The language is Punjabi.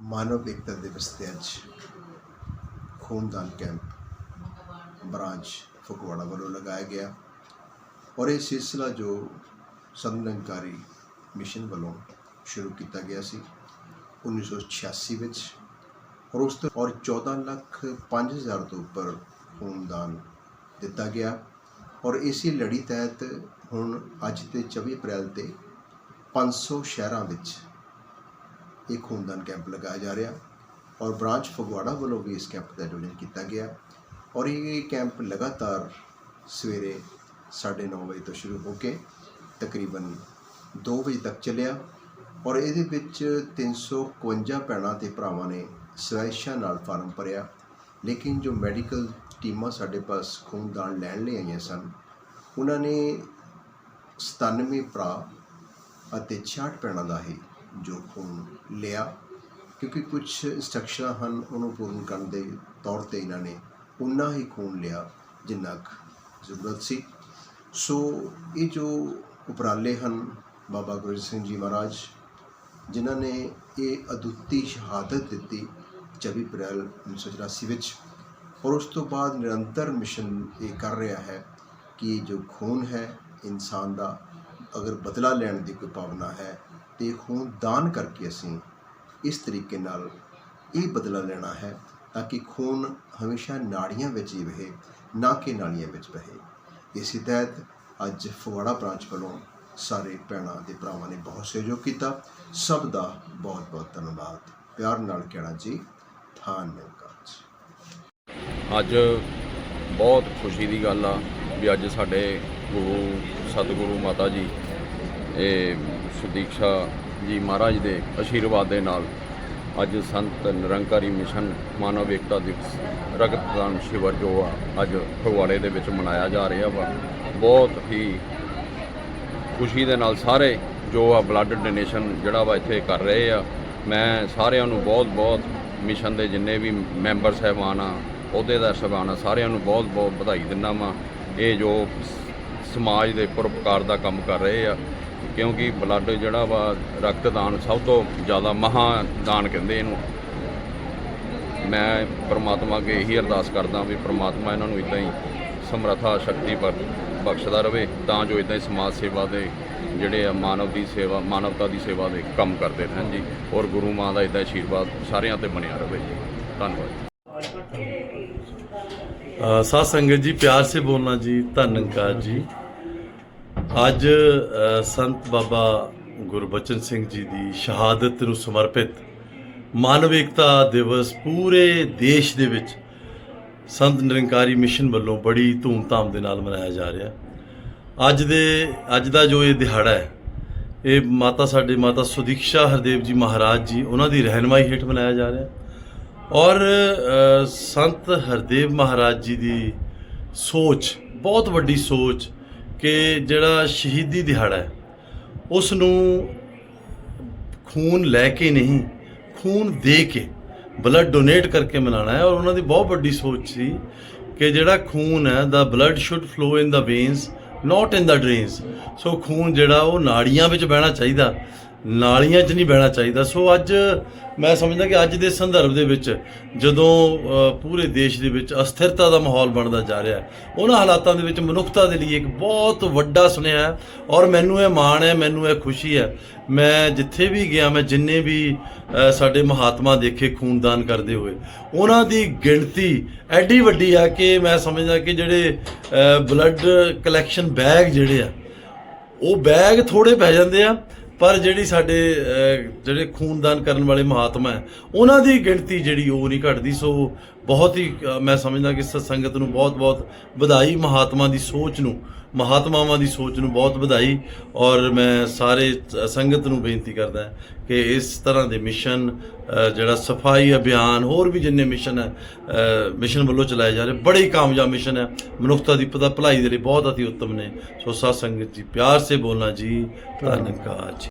ਮਾਨਵ ਏਕਤਾ ਦਿਵਸ ਤੇ ਅੱਜ ਖੂਨਦਾਨ ਕੈਂਪ ਬ੍ਰਾਂਚ ਫਗਵਾੜਾ ਵੱਲੋਂ ਲਗਾਇਆ ਗਿਆ ਔਰ ਇਹ ਸਿਲਸਿਲਾ ਜੋ ਸੰਗਨਕਾਰੀ ਮਿਸ਼ਨ ਵੱਲੋਂ ਸ਼ੁਰੂ ਕੀਤਾ ਗਿਆ ਸੀ 1986 ਵਿੱਚ। ਔਰ ਉਸ ਤੋਂ ਔਰ 14 ਲੱਖ 5000 ਤੋਂ ਉੱਪਰ ਖੂਨਦਾਨ ਦਿੱਤਾ ਗਿਆ ਔਰ ਇਸੇ ਲੜੀ ਤਹਿਤ ਹੁਣ ਅੱਜ ਤੇ 24 ਅਪ੍ਰੈਲ ਤੇ 500 ਸ਼ਹਿਰਾਂ ਵਿੱਚ ਇਹ ਖੂਨਦਾਨ ਕੈਂਪ ਲਗਾਇਆ ਜਾ ਰਿਹਾ ਔਰ ਬ੍ਰਾਂਚ ਫਗਵਾੜਾ ਵੱਲੋਂ ਵੀ ਇਸ ਕੈਂਪ ਦਾ ਆਯੋਜਨ ਕੀਤਾ ਗਿਆ ਔਰ ਇਹ ਕੈਂਪ ਲਗਾਤਾਰ ਸਵੇਰੇ 9:30 ਵਜੇ ਤੋਂ ਸ਼ੁਰੂ ਹੋ ਕੇ ਤਕਰੀਬਨ 2 ਵਜੇ ਤੱਕ ਚੱਲਿਆ ਔਰ ਇਹਦੇ ਵਿੱਚ 351 ਭੈਣਾਂ ਤੇ ਭਰਾਵਾਂ ਨੇ ਸਵੈਛਾ ਨਾਲ ਫਾਰਮ ਭਰਿਆ, ਲੇਕਿਨ ਜੋ ਮੈਡੀਕਲ ਟੀਮਾਂ ਸਾਡੇ ਪਾਸ ਖੂਨਦਾਨ ਲੈਣ ਲਈ ਆਈਆਂ ਸਨ, ਉਹਨਾਂ ਨੇ 97 ਭਰਾ ਅਤੇ 66 ਭੈਣਾਂ ਦਾ ਹੀ ਜੋ ਖੂਨ ਲਿਆ, ਕਿਉਂਕਿ ਕੁਝ ਇੰਸਟਰਕਸ਼ਨਾਂ ਹਨ ਉਹਨੂੰ ਪੂਰਨ ਕਰਨ ਦੇ ਤੌਰ ਤੇ ਇਹਨਾਂ ਨੇ ਉਨਾ ਹੀ ਖੂਨ ਲਿਆ ਜਿੰਨਾ ਕੁ ਜ਼ਰੂਰਤ ਸੀ। ਸੋ ਇਹ ਜੋ ਉਪਰਾਲੇ ਹਨ ਬਾਬਾ ਗੁਰਜੀਤ ਸਿੰਘ ਜੀ ਮਹਾਰਾਜ, ਜਿਨ੍ਹਾਂ ਨੇ ਇਹ ਅਦੁੱਤੀ ਸ਼ਹਾਦਤ ਦਿੱਤੀ 24 ਅਪ੍ਰੈਲ 1984 ਵਿੱਚ, ਔਰ ਉਸ ਤੋਂ ਬਾਅਦ ਨਿਰੰਤਰ ਮਿਸ਼ਨ ਇਹ ਕਰ ਰਿਹਾ ਹੈ ਕਿ ਜੋ ਖੂਨ ਹੈ, ਇਨਸਾਨ ਦਾ ਅਗਰ ਬਦਲਾ ਲੈਣ ਦੀ ਕੋਈ ਭਾਵਨਾ ਹੈ ਤੇ ਖੂਨ ਦਾਨ ਕਰਕੇ ਅਸੀਂ ਇਸ ਤਰੀਕੇ ਨਾਲ ਇਹ ਬਦਲਾ ਲੈਣਾ ਹੈ ਤਾਂ ਕਿ ਖੂਨ ਹਮੇਸ਼ਾ ਨਾੜੀਆਂ ਵਿੱਚ ਹੀ ਵਹੇ, ਨਾ ਕਿ ਨਾਲੀਆਂ ਵਿੱਚ ਵਹੇ। ਇਸੇ ਤਹਿਤ ਅੱਜ ਫਗਵਾੜਾ ਬ੍ਰਾਂਚ ਵੱਲੋਂ ਸਾਰੇ ਭੈਣਾਂ ਤੇ ਭਰਾਵਾਂ ਨੇ ਬਹੁਤ ਸਹਿਯੋਗ ਕੀਤਾ। ਸਭ ਦਾ ਬਹੁਤ ਬਹੁਤ ਧੰਨਵਾਦ। ਪਿਆਰ ਨਾਲ ਕਹਿਣਾ ਜੀ, ਧੰਨਵਾਦ। ਅੱਜ ਬਹੁਤ ਖੁਸ਼ੀ ਦੀ ਗੱਲ ਆ ਵੀ ਅੱਜ ਸਾਡੇ ਗੁਰੂ, ਸਤਿਗੁਰੂ ਮਾਤਾ ਜੀ, ਇਹ ਸੁਦੀਕਸ਼ਾ ਜੀ ਮਹਾਰਾਜ ਦੇ ਆਸ਼ੀਰਵਾਦ ਦੇ ਨਾਲ ਅੱਜ ਸੰਤ ਨਿਰੰਕਾਰੀ ਮਿਸ਼ਨ ਮਾਨਵ ਏਕਤਾ ਦਿਵਸ ਰਕਤਦਾਨ ਸ਼ਿਵਰ ਜੋ ਆ, ਅੱਜ ਫਗਵਾੜੇ ਦੇ ਵਿੱਚ ਮਨਾਇਆ ਜਾ ਰਿਹਾ ਵਾ। ਬਹੁਤ ਹੀ ਖੁਸ਼ੀ ਦੇ ਨਾਲ ਸਾਰੇ ਜੋ ਆ ਬਲੱਡ ਡੋਨੇਸ਼ਨ ਜਿਹੜਾ ਵਾ ਇੱਥੇ ਕਰ ਰਹੇ ਆ। ਮੈਂ ਸਾਰਿਆਂ ਨੂੰ ਬਹੁਤ-ਬਹੁਤ ਮਿਸ਼ਨ ਦੇ ਜਿੰਨੇ ਵੀ ਮੈਂਬਰ ਸਹਿਬਾਨ ਆ ਅਹੁਦੇਦਾਰ ਸਹਿਬਾਨ ਆ, ਸਾਰਿਆਂ ਨੂੰ ਬਹੁਤ-ਬਹੁਤ ਵਧਾਈ ਦਿੰਦਾ ਵਾਂ। ਇਹ ਜੋ ਸਮਾਜ ਦੇ ਪਰਉਪਕਾਰ ਦਾ ਕੰਮ ਕਰ ਰਹੇ ਆ ਕਿਉਂਕਿ ਬਲੱਡ ਜਿਹੜਾ ਵਾ ਰਕਤਦਾਨ ਸਭ ਤੋਂ ਜ਼ਿਆਦਾ ਮਹਾਦਾਨ ਕਹਿੰਦੇ ਇਹਨੂੰ। ਮੈਂ ਪ੍ਰਮਾਤਮਾ ਅੱਗੇ ਇਹੀ ਅਰਦਾਸ ਕਰਦਾ ਵੀ ਪ੍ਰਮਾਤਮਾ ਇਹਨਾਂ ਨੂੰ ਇਦਾਂ ਹੀ ਸਮਰੱਥਾ ਸ਼ਕਤੀ ਪਰ ਬਖਸ਼ਦਾ ਰਵੇ ਤਾਂ ਜੋ ਇਦਾਂ ਹੀ ਸਮਾਜ ਸੇਵਾ ਦੇ ਜਿਹੜੇ ਆ ਮਾਨਵ ਦੀ ਸੇਵਾ ਮਾਨਵਤਾ ਦੀ ਸੇਵਾ ਦੇ ਕੰਮ ਕਰਦੇ ਰਹਿਣ ਜੀ ਔਰ ਗੁਰੂ ਮਾਂ ਦਾ ਇਦਾਂ ਆਸ਼ੀਰਵਾਦ ਸਾਰਿਆਂ ਤੇ ਬਣਿਆ ਰਵੇ। ਜੀ ਧੰਨਵਾਦ। ਅ, ਸਾਧ ਸੰਗਤ ਜੀ ਪਿਆਰ ਸੇ ਬੋਲਣਾ ਜੀ ਧੰਨਕਾਰ ਜੀ। ਅੱਜ ਸੰਤ ਬਾਬਾ ਗੁਰਬਚਨ ਸਿੰਘ ਜੀ ਦੀ ਸ਼ਹਾਦਤ ਨੂੰ ਸਮਰਪਿਤ ਮਾਨਵ ਏਕਤਾ ਦਿਵਸ ਪੂਰੇ ਦੇਸ਼ ਦੇ ਵਿੱਚ ਸੰਤ ਨਿਰੰਕਾਰੀ ਮਿਸ਼ਨ ਵੱਲੋਂ ਬੜੀ ਧੂਮਧਾਮ ਦੇ ਨਾਲ ਮਨਾਇਆ ਜਾ ਰਿਹਾ। ਅੱਜ ਦੇ, ਅੱਜ ਦਾ ਜੋ ਇਹ ਦਿਹਾੜਾ ਹੈ, ਇਹ ਮਾਤਾ ਸਾਡੇ ਮਾਤਾ ਸੁਦੀਕਸ਼ਾ ਹਰਦੇਵ ਜੀ ਮਹਾਰਾਜ ਜੀ, ਉਹਨਾਂ ਦੀ ਰਹਿਨਮਾਈ ਹੇਠ ਮਨਾਇਆ ਜਾ ਰਿਹਾ। ਔਰ ਸੰਤ ਹਰਦੇਵ ਮਹਾਰਾਜ ਜੀ ਦੀ ਸੋਚ, ਬਹੁਤ ਵੱਡੀ ਸੋਚ ਕਿ ਜਿਹੜਾ ਸ਼ਹੀਦੀ ਦਿਹਾੜਾ ਹੈ, ਉਸ ਨੂੰ ਖੂਨ ਲੈ ਕੇ ਨਹੀਂ, ਖੂਨ ਦੇ ਕੇ ਬਲੱਡ ਡੋਨੇਟ ਕਰਕੇ ਮਨਾਉਣਾ ਹੈ ਔਰ ਉਹਨਾਂ ਦੀ ਬਹੁਤ ਵੱਡੀ ਸੋਚ ਸੀ ਕਿ ਜਿਹੜਾ ਖੂਨ ਹੈ the blood should flow in the veins not in the drains so ਖੂਨ ਜਿਹੜਾ ਉਹ ਨਾੜੀਆਂ ਵਿੱਚ ਬਹਿਣਾ ਚਾਹੀਦਾ। ਨਾਲੀਆਂ 'ਚ ਨਹੀਂ ਬਹਿਣਾ ਚਾਹੀਦਾ। ਸੋ ਅੱਜ ਮੈਂ ਸਮਝਦਾ ਕਿ ਅੱਜ ਦੇ ਸੰਦਰਭ ਦੇ ਵਿੱਚ ਜਦੋਂ ਪੂਰੇ ਦੇਸ਼ ਦੇ ਵਿੱਚ ਅਸਥਿਰਤਾ ਦਾ ਮਾਹੌਲ ਬਣਦਾ ਜਾ ਰਿਹਾ ਹੈ, ਉਹਨਾਂ ਹਾਲਾਤਾਂ ਦੇ ਵਿੱਚ ਮਨੁੱਖਤਾ ਦੇ ਲਈ ਇੱਕ ਬਹੁਤ ਵੱਡਾ ਸੁਨੇਹਾ ਹੈ ਔਰ ਮੈਨੂੰ ਇਹ ਮਾਣ ਹੈ, ਮੈਨੂੰ ਇਹ ਖੁਸ਼ੀ ਹੈ। ਮੈਂ ਜਿੱਥੇ ਵੀ ਗਿਆ, ਮੈਂ ਜਿੰਨੇ ਵੀ ਸਾਡੇ ਮਹਾਤਮਾ ਦੇਖੇ, ਖੂਨਦਾਨ ਕਰਦੇ ਹੋਏ, ਉਹਨਾਂ ਦੀ ਗਿਣਤੀ ਐਡੀ ਵੱਡੀ ਆ ਕਿ ਮੈਂ ਸਮਝਦਾ ਕਿ ਜਿਹੜੇ ਬਲੱਡ ਕਲੈਕਸ਼ਨ ਬੈਗ ਜਿਹੜੇ ਆ, ਉਹ ਬੈਗ ਥੋੜੇ ਪੈ ਜਾਂਦੇ ਆ ਪਰ ਜਿਹੜੀ ਸਾਡੇ ਜਿਹੜੇ ਖੂਨਦਾਨ ਕਰਨ ਵਾਲੇ ਮਹਾਤਮਾ ਹੈ, ਉਹਨਾਂ ਦੀ ਗਿਣਤੀ ਜਿਹੜੀ ਉਹ ਨਹੀਂ ਘਟਦੀ, ਸੋ ਬਹੁਤ ਹੀ ਮੈਂ ਸਮਝਦਾ ਕਿ ਸ- ਸੰਗਤ ਨੂੰ ਬਹੁਤ-ਬਹੁਤ ਵਧਾਈ, ਮਹਾਤਮਾ ਦੀ ਸੋਚ ਨੂੰ, ਮਹਾਤਮਾਵਾਂ ਦੀ ਸੋਚ ਨੂੰ ਬਹੁਤ ਵਧਾਈ, ਔਰ ਮੈਂ ਸਾਰੇ ਸੰਗਤ ਨੂੰ ਬੇਨਤੀ ਕਰਦਾ ਕਿ ਇਸ ਤਰ੍ਹਾਂ ਦੇ ਮਿਸ਼ਨ ਜਿਹੜਾ ਸਫ਼ਾਈ ਅਭਿਆਨ, ਹੋਰ ਵੀ ਜਿੰਨੇ ਮਿਸ਼ਨ ਹੈ ਮਿਸ਼ਨ ਵੱਲੋਂ ਚਲਾਏ ਜਾ ਰਹੇ, ਬੜੇ ਹੀ ਕਾਮਯਾਬ ਮਿਸ਼ਨ ਹੈ, ਮਨੁੱਖਤਾ ਦੀ ਪਤਾ ਭਲਾਈ ਦੇ ਲਈ ਬਹੁਤ ਅਤੀ ਉੱਤਮ ਨੇ। ਸੋ ਸਾਧ ਸੰਗਤ ਜੀ, ਪਿਆਰ ਸੇ ਬੋਲਣਾ ਜੀ ਧੰਨਵਾਦ ਜੀ।